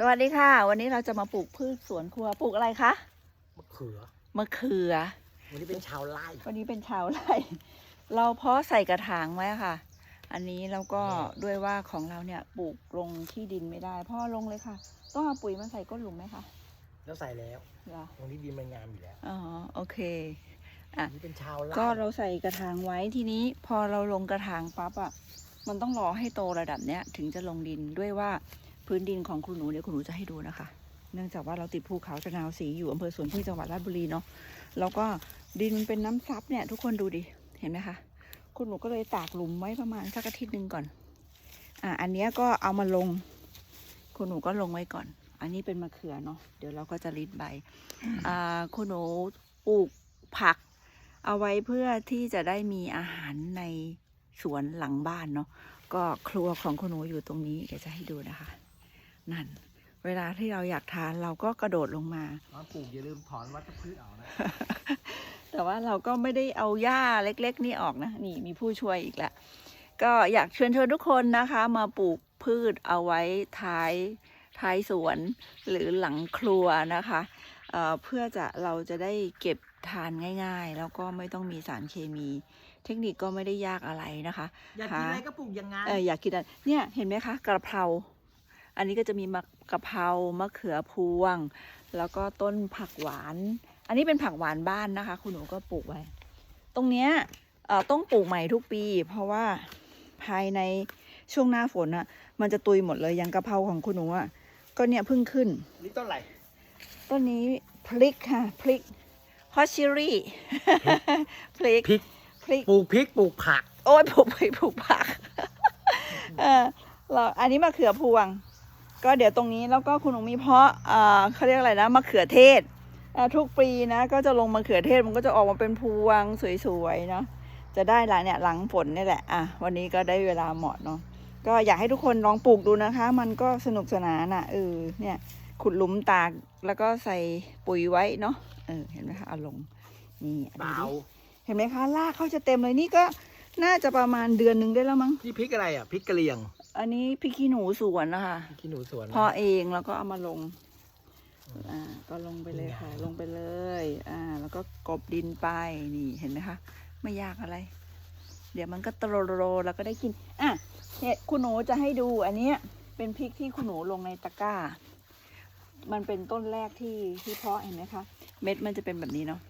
สวัสดีค่ะ วันนี้เราจะมาปลูกพืชสวนครัวปลูกอะไรคะมะเขือมะเขือ วันนี้เป็นชาวไร่วันนี้เป็นชาวไร่ เราเพาะใส่กระถางไว้ค่ะ อันนี้แล้วก็ด้วยว่าของเราเนี่ยปลูกลงที่ดินไม่ได้พ่อลงเลยค่ะ ต้องเอาปุ๋ยมาใส่ก้นหลุมไหมคะแล้วใส่แล้วเหรอตรงนี้ดินมันงามอยู่แล้วอ๋อโอเคอะอันนี้เป็นชาวไร่ก็เราใส่กระถางไว้ทีนี้พอเราลงกระถางปั๊บอะมันต้องรอให้โตระดับเนี้ยถึงจะลงดินด้วยว่า พื้นดินของคุณหนูเดี๋ยวคุณหนูจะให้ดูนะคะ เนื่องจากว่าเราติดภูเขาตะนาวสีอยู่อำเภอสวนพึ่งจังหวัดราชบุรีเนาะแล้วก็ดินมันเป็นน้ำซับเนี่ย ทุกคนดูดิเห็นไหมคะคุณหนูก็เลยตากหลุมไว้ประมาณสักอาทิตย์หนึ่งก่อน อะอันนี้ก็เอามาลง คุณหนูก็ลงไว้ก่อน อันนี้เป็นมะเขือเนาะเดี๋ยวเราก็จะรีดใบอ่าคุณหนูปลูกผัก เอาไว้เพื่อที่จะได้มีอาหารในสวนหลังบ้านเนาะก็ครัวของคุณหนูอยู่ตรงนี้เดี๋ยวจะให้ดูนะคะ นั่น เวลาที่เราอยากทานเราก็กระโดดลงมาตอนปลูกอย่าลืมถอนวัชพืชเอานะ แต่ว่าเราก็ไม่ได้เอาหญ้าเล็ก ๆ นี่ออกนะ นี่มีผู้ช่วยอีกแล้วก็อยากเชิญชวนทุกคนนะคะ มาปลูกพืชเอาไว้ท้ายท้ายสวนหรือหลังครัวนะคะเอ่อเพื่อจะเราจะได้เก็บทานง่าย ๆ แล้วก็ไม่ต้องมีสารเคมี เทคนิคก็ไม่ได้ยากอะไรนะคะ อยากกินอะไรก็ปลูกอย่างงั้นเอออยากกินอะไรเนี่ยเห็นไหมคะกระเพรา อันนี้ก็จะมีมะกระเพรามะเขือพวง แล้วก็ต้นผักหวาน อันนี้เป็นผักหวานบ้านนะคะ คุณหนูก็ปลูกไว้ ตรงเนี้ยเอ่อต้องปลูกใหม่ทุกปี เพราะว่าภายในช่วงหน้าฝนอะ มันจะตุยหมดเลยอย่างกระเพราของคุณหนูอะก็เนี่ยเพิ่งขึ้น นี่ต้นอะไรต้นนี้พริกค่ะพริกฮอชชิรี่พริกพริกพริกปลูกพริกปลูกผัก โอ้ยผูกไปผูกผักเออเราอันนี้มะเขือพวง ก็เดี๋ยวตรงนี้แล้วก็คุณหนูมีเพาะเอ่อเขาเรียกอะไรนะมะเขือเทศอ่าทุกปีนะก็จะลงมะเขือเทศมันก็จะออกมาเป็นพวงสวยๆเนาะจะได้หละเนี่ยหลังฝนนี่แหละอะวันนี้ก็ได้เวลาเหมาะเนาะก็อยากให้ทุกคนลองปลูกดูนะคะ มันก็สนุกสนานอะเออเนี่ยขุดหลุมตากแล้วก็ใส่ปุ๋ยไว้เนาะเออเห็นไหมคะเอาลงนี่ดูเปล่าดิเห็นไหมคะรากเขาจะเต็มเลยนี่ก็น่าจะประมาณเดือนหนึ่งได้แล้วมั้งนี่พริกอะไรอะพริกกะเหรี่ยง อันนี้พริกขี้หนูสวนนะคะพริกขี้หนูสวนพอเองแล้วก็เอามาลง อ่า ก็ลงไปเลยค่ะ ลงไปเลย อ่า แล้วก็กบดินไปนี่เห็นไหมคะ ไม่ยากอะไร เดี๋ยวมันก็โตโรๆแล้วก็ได้กิน อะเห็ดคุณหนูจะให้ดูอันเนี้ย เป็นพริกที่คุณหนูลงในตะกร้า มันเป็นต้นแรกที่ที่เพาะเห็นไหมคะ เม็ดมันจะเป็นแบบนี้เนาะ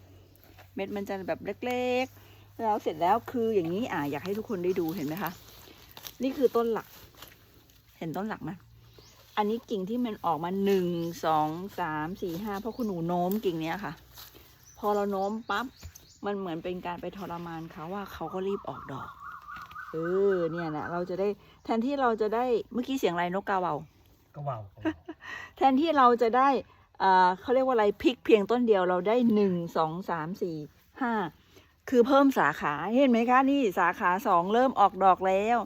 เม็ดมันจะแบบเล็ก ๆ แล้วเสร็จแล้วคืออย่างนี้อ่าอยากให้ทุกคนได้ดูเห็นไหมคะ นี่คือต้นหลัก เห็นต้นหลักไหมอันนี้กิ่งที่มันออกมาหนึ่งสองสามสี่ห้าเพราะคุณหนูโน้มกิ่งเนี้ยค่ะ พอเราโน้มปั๊บมันเหมือนเป็นการไปทรมานเขาว่าเขาก็รีบออกดอก เออเนี่ยแหละเราจะได้แทนที่เราจะได้เมื่อกี้เสียงอะไรนกกาเบาก็ว่าวแทนที่เราจะได้เอ่อเขาเรียกว่าอะไรพริกเพียงต้นเดียวเราได้หนึ่งสองสามสี่ห้าคือเพิ่มสาขาเห็นไหมคะนี่สาขาสองเริ่มออกดอกแล้ว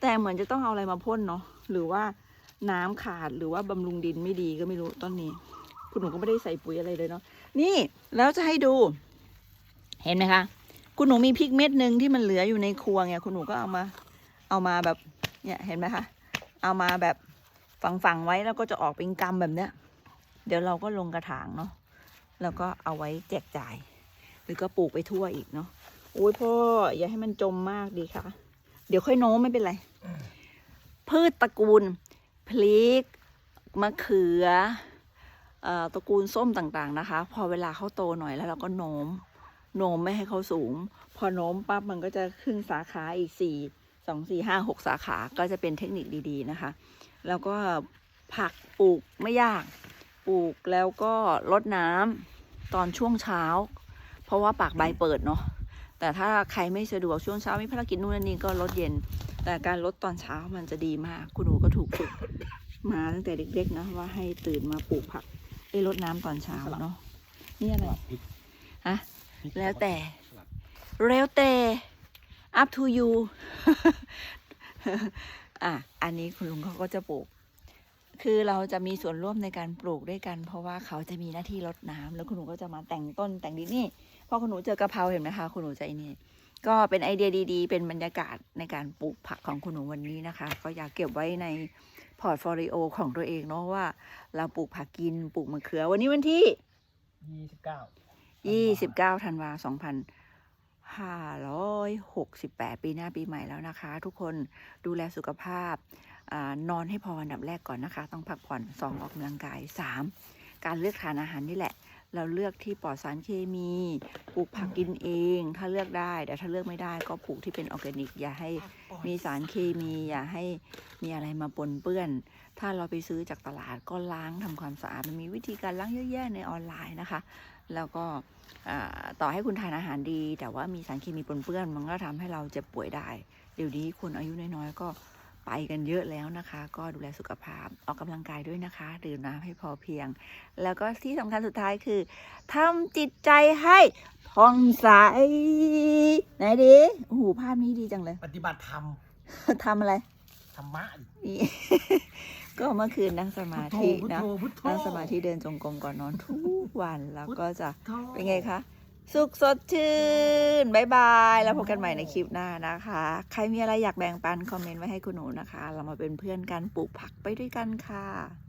แต่เหมือนจะต้องเอาอะไรมาพ่นเนาะ หรือว่าน้ำขาดหรือว่าบำรุงดินไม่ดีก็ไม่รู้ต้นนี้ คุณหนูก็ไม่ได้ใส่ปุ๋ยอะไรเลยเนาะนี่แล้วจะให้ดู เห็นไหมคะ คุณหนูมีพริกเม็ดหนึ่งที่มันเหลืออยู่ในครัวเนี่ยคุณหนูก็เอามา เอามาแบบเนี่ยเห็นไหมคะเอามาแบบฝังฝังๆไว้แล้วก็จะออกเป็นกำแบบเนี้ย เดี๋ยวเราก็ลงกระถางเนาะแล้วก็เอาไว้แจกจ่าย หรือก็ปลูกไปทั่วอีกเนาะโอ้ยพ่ออย่าให้มันจมมากดีค่ะ เดี๋ยวค่อยโน้มไม่เป็นไร พืชตระกูลพริกมะเขืออตระกูลส้มต่างๆนะคะ พอเวลาเขาโตหน่อยแล้วเราก็โน้มโน้มไม่ให้เขาสูง พอโน้มปั๊บมันก็จะขึ้นสาขาอีกสี่สองสี่ห้าหกสาขาก็จะเป็นเทคนิคดีๆนะคะ แล้วก็ผักปลูกไม่ยากปลูกแล้วก็รดน้ำตอนช่วงเช้า เพราะว่าปากใบเปิดเนาะแต่ถ้าใครไม่สะดวกช่วงเช้ามีภารกิจนู่นนนนี่ก็ลดเย็น แต่การลดตอนเช้ามันจะดีมาก คุณหนูก็ถูกฝึกมาตั้งแต่เด็กๆนะว่าให้ตื่นมาปลูกผักไอ้ยรดน้ำตอนเช้าเนาะนี่อะไรพริกฮะพริกแล้วแต่สลัดแล้วแต่ up to you อะอันนี้คุณลุงเขาก็จะปลูก คือเราจะมีส่วนร่วมในการปลูกด้วยกัน เพราะว่าเขาจะมีหน้าที่รดน้ำแล้วคุณหนูก็จะมาแต่งต้นแต่งดินนี่พอคุณหนูเจอกะเพราเห็นไหมคะคุณหนูใจนี่ ก็เป็นไอเดียดีๆ เป็นบรรยากาศในการปลูกผักของคุณหนูวันนี้นะคะ ก็อยากเก็บไว้ในพอร์ตโฟลิโอของตัวเองเนาะว่า เราปลูกผักกินปลูกมะเขือ วันนี้วันที่ยี่สิบเก้า29ธันวา2568ปีหน้าปีใหม่แล้วนะคะ ทุกคนดูแลสุขภาพอานอนให้พออันดับแรกก่อนนะคะ ต้องพักผ่อนสองออกกำลังกาย 3. การเลือกทานอาหารนี่แหละ เราเลือกที่ปลอดสารเคมีปลูกผักกินเอง ถ้าเลือกได้ แต่ถ้าเลือกไม่ได้ก็ปลูกที่เป็นออร์แกนิก อย่าให้มีสารเคมี อย่าให้มีอะไรมาปนเปื้อน ถ้าเราไปซื้อจากตลาดก็ล้างทำความสะอาดมันมีวิธีการล้างเยอะแยะในออนไลน์นะคะ แล้วก็ต่อให้คุณทานอาหารดี แต่ว่ามีสารเคมีปนเปื้อน มันก็ทำให้เราเจ็บป่วยได้ เดี๋ยวนี้คนอายุน้อยๆก็ ไปกันเยอะแล้วนะคะ ก็ดูแลสุขภาพออกกำลังกายด้วยนะคะ ดื่มน้ำให้พอเพียง แล้วก็ที่สำคัญสุดท้ายคือทำจิตใจให้ผ่องใสไหนดิโอ้โหภาพนี้ดีจังเลย ปฏิบัติธรรมทำอะไรธรรมะนี่ก็เมื่อคืนนั่งสมาพุทโธธิพุทนะโธพุทโธนั่งสมาธิเดินจงกรมก่อนนอนทุกวันแล้วก็จะโธเป็นไงคะ สุขสดชื่นบายบาย แล้วพบกันใหม่ในคลิปหน้านะคะ ใครมีอะไรอยากแบ่งปัน คอมเมนต์ไว้ให้คุณหนูนะคะ เรามาเป็นเพื่อนกันปลูกผักไปด้วยกันค่ะ